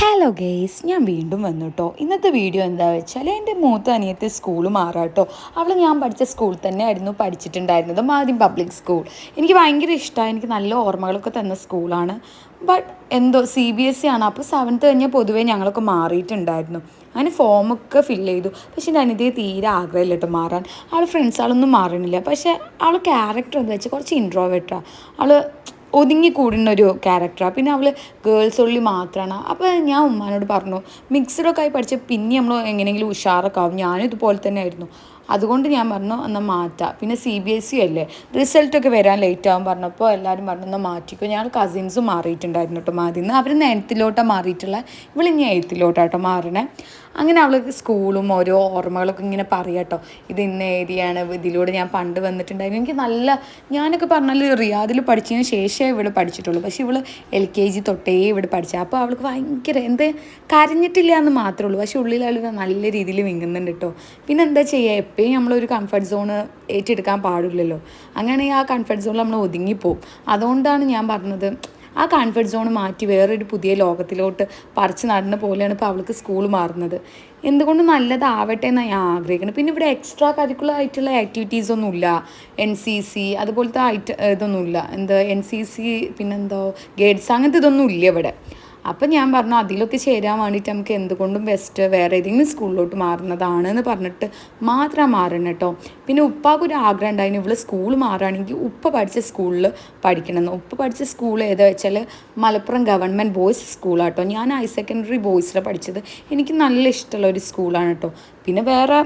Hello guys ഞാൻ വീണ്ടും വന്നു കേട്ടോ ഇന്നത്തെ വീഡിയോ എന്താ വെച്ചാൽ എന്റെ മൂത്ത അനിയത്തെ സ്കൂൾ മാറാട്ടോ. അവൾ ഞാൻ പഠിച്ച സ്കൂളിൽ തന്നെ ആയിരുന്നു പഠിച്ചിട്ടുണ്ടായിരുന്നത് ആദ്യം പബ്ലിക് സ്കൂൾ എനിക്ക് ഭയങ്കര ഇഷ്ടമാണ് എനിക്ക് നല്ല ഓർമ്മകളൊക്കെ തന്ന സ്കൂളാണ് ബട്ട് എന്തോ സി ബി എസ് സി ആണ്. അപ്പോൾ സെവൻത്ത് കഴിഞ്ഞാൽ പൊതുവേ ഞങ്ങളൊക്കെ മാറിയിട്ടുണ്ടായിരുന്നു. അങ്ങനെ ഫോമൊക്കെ ഫിൽ ചെയ്തു. പക്ഷെ എന്റെ അനിതയെ തീരെ ആഗ്രഹമില്ല കേട്ടോ മാറാൻ. ആൾ ഫ്രണ്ട്സ് ആളൊന്നും മാറണില്ല. പക്ഷേ ആൾ ക്യാരക്ടർ എന്താ വെച്ചാൽ കുറച്ച് ഇൻട്രോവേർട്ടാണ് അവൾ ഒതുങ്ങി കൂടുന്ന ഒരു ക്യാരക്ടറാണ് പിന്നെ അവൾ ഗേൾസ് ഉള്ളി മാത്രമാണ് അപ്പോൾ ഞാൻ ഉമ്മാനോട് പറഞ്ഞു മിക്സഡൊക്കെ ആയി പഠിച്ച പിന്നെ നമ്മൾ എങ്ങനെയെങ്കിലും ഉഷാറൊക്കെ ആവും. ഞാനും ഇതുപോലെ തന്നെ ആയിരുന്നു അതുകൊണ്ട് ഞാൻ പറഞ്ഞു എന്നാൽ മാറ്റാം. പിന്നെ സി ബി എസ് സി അല്ലേ റിസൾട്ടൊക്കെ വരാൻ ലേറ്റ് ആകും പറഞ്ഞപ്പോൾ എല്ലാവരും പറഞ്ഞു എന്നാൽ മാറ്റിക്കോ. ഞങ്ങൾ കസിൻസും മാറിയിട്ടുണ്ടായിരുന്നു കേട്ടോ മാതിന്ന് അവർ നയൻത്തിലോട്ടാണ് മാറിയിട്ടുള്ള ഇനി എയ്ത്തിലോട്ടാട്ടോ മാറണേ. അങ്ങനെ അവൾക്ക് സ്കൂളും ഓരോ ഓർമ്മകളൊക്കെ ഇങ്ങനെ പറയാട്ടോ ഇത് ഇന്ന ഏരിയയാണ് ഇതിലൂടെ ഞാൻ പണ്ട് വന്നിട്ടുണ്ടായിരുന്നു. എനിക്ക് നല്ല ഞാനൊക്കെ പറഞ്ഞാൽ റിയാദിൽ പഠിച്ചതിന് ശേഷമേ ഇവിടെ പഠിച്ചിട്ടുള്ളൂ. പക്ഷേ ഇവൾ എൽ കെ ജി തൊട്ടേ ഇവിടെ പഠിച്ചത് അപ്പോൾ അവൾക്ക് ഭയങ്കര എന്ത് കരഞ്ഞിട്ടില്ല എന്ന് മാത്രമേ ഉള്ളൂ. പക്ഷേ ഉള്ളിൽ അവൾ നല്ല രീതിയിൽ വിങ്ങുന്നുണ്ട് കേട്ടോ. പിന്നെ എന്താ ചെയ്യുക എപ്പോഴും നമ്മളൊരു കംഫർട്ട് സോണ് ഏറ്റെടുക്കാൻ പാടില്ലല്ലോ. അങ്ങനെ ആ കംഫർട്ട് സോണിൽ നമ്മൾ ഒതുങ്ങിപ്പോവും. അതുകൊണ്ടാണ് ഞാൻ പറഞ്ഞത് ആ കംഫർട്ട് സോൺ മാറ്റി വേറൊരു പുതിയ ലോകത്തിലോട്ട് പറിച്ച് നടന്ന പോലെയാണ് ഇപ്പോൾ അവൾക്ക് സ്കൂൾ മാറുന്നത്. എന്തുകൊണ്ട് നല്ലതാവട്ടെ എന്നാണ് ഞാൻ ആഗ്രഹിക്കുന്നത് പിന്നെ ഇവിടെ എക്സ്ട്രാ കരിക്കുലർ ആയിട്ടുള്ള ആക്ടിവിറ്റീസ് ഒന്നുമില്ല എൻ സി സി അതുപോലത്തെ ഐറ്റ ഇതൊന്നുമില്ല എന്താ എൻ സി സി പിന്നെന്തോ ഗേഡ്സ് അങ്ങനത്തെ ഇതൊന്നും ഇല്ല ഇവിടെ. അപ്പം ഞാൻ പറഞ്ഞു അതിലൊക്കെ ചേരാൻ വേണ്ടിയിട്ട് നമുക്ക് എന്തുകൊണ്ടും ബെസ്റ്റ് വേറെ ഏതെങ്കിലും സ്കൂളിലോട്ട് മാറുന്നതാണ് എന്ന് പറഞ്ഞിട്ട് മാത്രം മാറണം കേട്ടോ പിന്നെ ഉപ്പാക്കൊരു ആഗ്രഹം ഉണ്ടായിരുന്നു ഇവൾ സ്കൂൾ മാറുകയാണെങ്കിൽ ഉപ്പ പഠിച്ച സ്കൂളിൽ പഠിക്കണമെന്ന്. ഉപ്പ പഠിച്ച സ്കൂൾ ഏതാ വെച്ചാൽ മലപ്പുറം ഗവൺമെന്റ് ബോയ്സ് സ്കൂളാണ് സ്കൂളാട്ടോ ഞാൻ ഹയർ സെക്കൻഡറി ബോയ്സിലാണ് പഠിച്ചത്. എനിക്ക് നല്ല ഇഷ്ടമുള്ള ഒരു സ്കൂളാണ് കേട്ടോ പിന്നെ വേറെ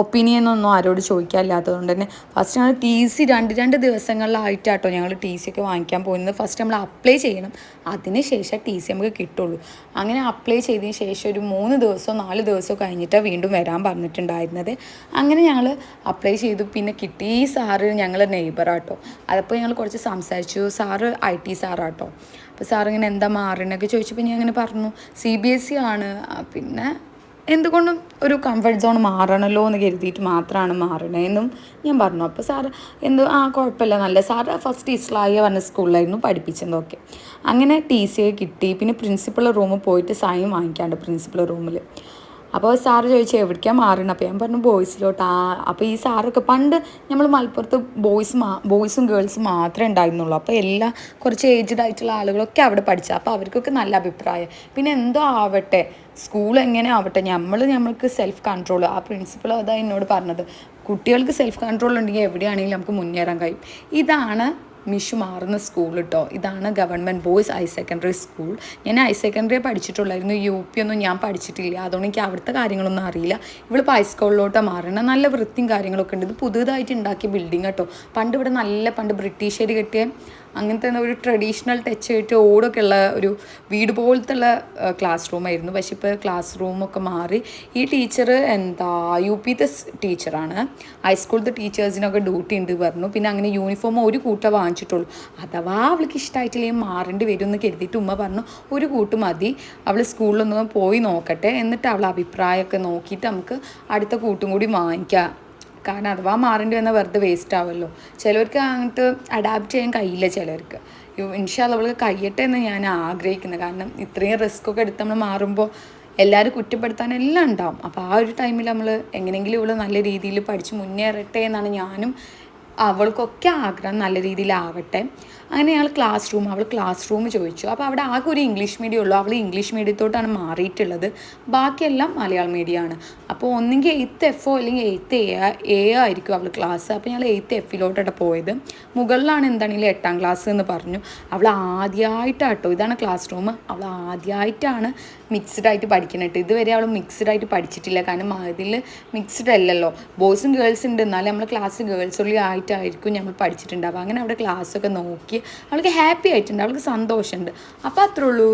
ഒപ്പീനിയൻ ഒന്നും ആരോട് ചോദിക്കാനില്ലാത്തത് കൊണ്ട് തന്നെ ഫസ്റ്റ് ഞങ്ങൾ ടി സി രണ്ട് രണ്ട് ദിവസങ്ങളിലായിട്ടാട്ടോ ഞങ്ങൾ ടി സി ഒക്കെ വാങ്ങിക്കാൻ പോകുന്നത് ഫസ്റ്റ് നമ്മൾ അപ്ലൈ ചെയ്യണം. അതിന് ശേഷം ടി സി നമുക്ക് കിട്ടുള്ളൂ. അങ്ങനെ അപ്ലൈ ചെയ്തതിന് ശേഷം ഒരു മൂന്ന് ദിവസമോ നാല് ദിവസമോ കഴിഞ്ഞിട്ടാണ് വീണ്ടും വരാൻ പറഞ്ഞിട്ടുണ്ടായിരുന്നത്. അങ്ങനെ ഞങ്ങൾ അപ്ലൈ ചെയ്തു. പിന്നെ കിട്ടി ഈ സാറ് ഞങ്ങൾ നെയ്ബറാട്ടോ അതപ്പോൾ ഞങ്ങൾ കുറച്ച് സംസാരിച്ചു. സാറ് ഐ ടി സാറാട്ടോ. അപ്പോൾ സാറിങ്ങനെ എന്താ മാറണമെന്നൊക്കെ ചോദിച്ചപ്പോൾ ഞാൻ അങ്ങനെ പറഞ്ഞു. സി ബി എസ് സി ആണ്. പിന്നെ എന്തുകൊണ്ടും ഒരു കംഫർട്ട് സോൺ മാറണല്ലോ എന്ന് കരുതിയിട്ട് മാത്രമാണ് മാറണതെന്നും ഞാൻ പറഞ്ഞു. അപ്പോൾ സാറ് എന്ത്? ആ കുഴപ്പമില്ല നല്ല സാറ് ഫസ്റ്റ് ഇസ്ലായി പറഞ്ഞ സ്കൂളിലായിരുന്നു പഠിപ്പിച്ചതൊക്കെ അങ്ങനെ ടി സി കിട്ടി. പിന്നെ പ്രിൻസിപ്പൾ റൂമിൽ പോയിട്ട് സൈൻ വാങ്ങിക്കാണ്ട് പ്രിൻസിപ്പൾ റൂമിൽ അപ്പോൾ സാറ് ചോദിച്ചു എവിടേക്കാണ് മാറണം? അപ്പോൾ ഞാൻ പറഞ്ഞു ബോയ്സിലോട്ട്. ആ അപ്പോൾ ഈ സാറൊക്കെ പണ്ട് നമ്മൾ മലപ്പുറത്ത് ബോയ്സ് മാ ബോയ്സും ഗേൾസും മാത്രമേ ഉണ്ടായിരുന്നുള്ളൂ. അപ്പോൾ എല്ലാ കുറച്ച് ഏജ്ഡ് ആയിട്ടുള്ള ആളുകളൊക്കെ അവിടെ പഠിച്ചു അപ്പോൾ അവർക്കൊക്കെ നല്ല അഭിപ്രായം. പിന്നെ എന്തോ ആവട്ടെ സ്കൂൾ എങ്ങനെ ആവട്ടെ നമ്മൾ നമ്മൾക്ക് സെൽഫ് കൺട്രോൾ ആ പ്രിൻസിപ്പൾ അതാ എന്നോട് പറഞ്ഞത് കുട്ടികൾക്ക് സെൽഫ് കൺട്രോൾ ഉണ്ടെങ്കിൽ എവിടെയാണെങ്കിലും നമുക്ക് മുന്നേറാൻ കഴിയും. ഇതാണ് മിഷു മാറുന്ന സ്കൂൾ കേട്ടോ ഇതാണ് government boys higher secondary school. ഞാൻ ഹയർ സെക്കൻഡറി പഠിച്ചിട്ടുള്ളായിരുന്നു. യു പി ഒന്നും ഞാൻ പഠിച്ചിട്ടില്ല. അതുകൊണ്ട് എനിക്ക് അവിടുത്തെ കാര്യങ്ങളൊന്നും അറിയില്ല. ഇവളിപ്പോൾ ഹൈസ്കൂളിലോട്ടാണ് മാറണം. നല്ല വൃത്തിയും കാര്യങ്ങളൊക്കെ ഉണ്ട്. ഇത് പുതുതായിട്ട് ഉണ്ടാക്കിയ ബിൽഡിംഗ് കേട്ടോ പണ്ട് ഇവിടെ നല്ല പണ്ട് ബ്രിട്ടീഷുകാർ കെട്ടിയ അങ്ങനത്തെ ഒരു ട്രഡീഷണൽ ടച്ച് ആയിട്ട് ഓടൊക്കെ ഉള്ള ഒരു വീട് പോലത്തെ ഉള്ള ക്ലാസ് റൂമായിരുന്നു പക്ഷെ ഇപ്പോൾ ക്ലാസ് റൂമൊക്കെ മാറി. ഈ ടീച്ചർ എന്താ യു പിത്തെ ടീച്ചറാണ് ഹൈസ്കൂളിലത്തെ ടീച്ചേഴ്സിനൊക്കെ ഡ്യൂട്ടി ഉണ്ട് പറഞ്ഞു. പിന്നെ അങ്ങനെ യൂണിഫോം ഒരു കൂട്ടം വാങ്ങിച്ചിട്ടുള്ളൂ. അഥവാ അവൾക്ക് ഇഷ്ടമായിട്ടില്ലെങ്കിൽ മാറേണ്ടി വരും എന്ന് കരുതിയിട്ട് ഉമ്മ പറഞ്ഞു ഒരു കൂട്ട് മതി. അവൾ സ്കൂളിലൊന്നും പോയി നോക്കട്ടെ. എന്നിട്ട് അവളെ അഭിപ്രായമൊക്കെ നോക്കിയിട്ട് നമുക്ക് അടുത്ത കൂട്ടും കൂടി വാങ്ങിക്കാം. കാരണം അഥവാ മാറേണ്ടി വന്നാൽ വെറുതെ വേസ്റ്റ് ആവുമല്ലോ ചിലവർക്ക് അങ്ങോട്ട് അഡാപ്റ്റ് ചെയ്യാൻ കഴിയില്ല ചിലർക്ക് ഇൻഷാല്ല അവൾക്ക് കഴിയട്ടെ എന്ന് ഞാൻ ആഗ്രഹിക്കുന്നത് കാരണം ഇത്രയും റിസ്ക് ഒക്കെ എടുത്ത് നമ്മൾ മാറുമ്പോൾ എല്ലാവരും കുറ്റപ്പെടുത്താൻ എല്ലാം ഉണ്ടാവും. അപ്പോൾ ആ ഒരു ടൈമിൽ നമ്മൾ എങ്ങനെയെങ്കിലും ഇവൾ നല്ല രീതിയിൽ പഠിച്ച് മുന്നേറട്ടെ എന്നാണ് ഞാനും അവൾക്കൊക്കെ ആഗ്രഹം നല്ല രീതിയിലാവട്ടെ അങ്ങനെ ഞങ്ങൾ ക്ലാസ് റൂം അവൾ ക്ലാസ് റൂം ചോദിച്ചു. അപ്പോൾ അവിടെ ആകെ ഒരു ഇംഗ്ലീഷ് മീഡിയം ഉള്ളൂ. അവൾ ഇംഗ്ലീഷ് മീഡിയത്തോട്ടാണ് മാറിയിട്ടുള്ളത്. ബാക്കിയെല്ലാം മലയാളം മീഡിയമാണ് അപ്പോൾ ഒന്നെങ്കിൽ എയ്ത്ത് എഫോ അല്ലെങ്കിൽ എയ്ത്ത് എ എ ആയിരിക്കും അവൾ ക്ലാസ് അപ്പോൾ ഞങ്ങൾ എയ്ത്ത് എഫിലോട്ടാണ് പോയത്. മുകളിലാണ് എന്താണെങ്കിലും എട്ടാം ക്ലാസ് എന്ന് പറഞ്ഞു. അവൾ ആദ്യമായിട്ടാട്ടോ ഇതാണ് ക്ലാസ് റൂം അവൾ ആദ്യമായിട്ടാണ് മിക്സ്ഡ് ആയിട്ട് പഠിക്കുന്നത് ഇതുവരെ അവൾ മിക്സ്ഡ് ആയിട്ട് പഠിച്ചിട്ടില്ല. കാരണം അതിൽ മിക്സ്ഡ് അല്ലല്ലോ. ബോയ്സും ഗേൾസ് ഉണ്ട്. എന്നാലും നമ്മൾ ക്ലാസ് ഗേൾസ് ഉള്ളി ആയിട്ടായിരിക്കും നമ്മൾ പഠിച്ചിട്ടുണ്ടാവുക അങ്ങനെ അവിടെ ക്ലാസ്സൊക്കെ നോക്കി അവൾക്ക് ഹാപ്പി ആയിട്ടുണ്ട് അവൾക്ക് സന്തോഷമുണ്ട്. അപ്പോൾ അത്രേ ഉള്ളൂ.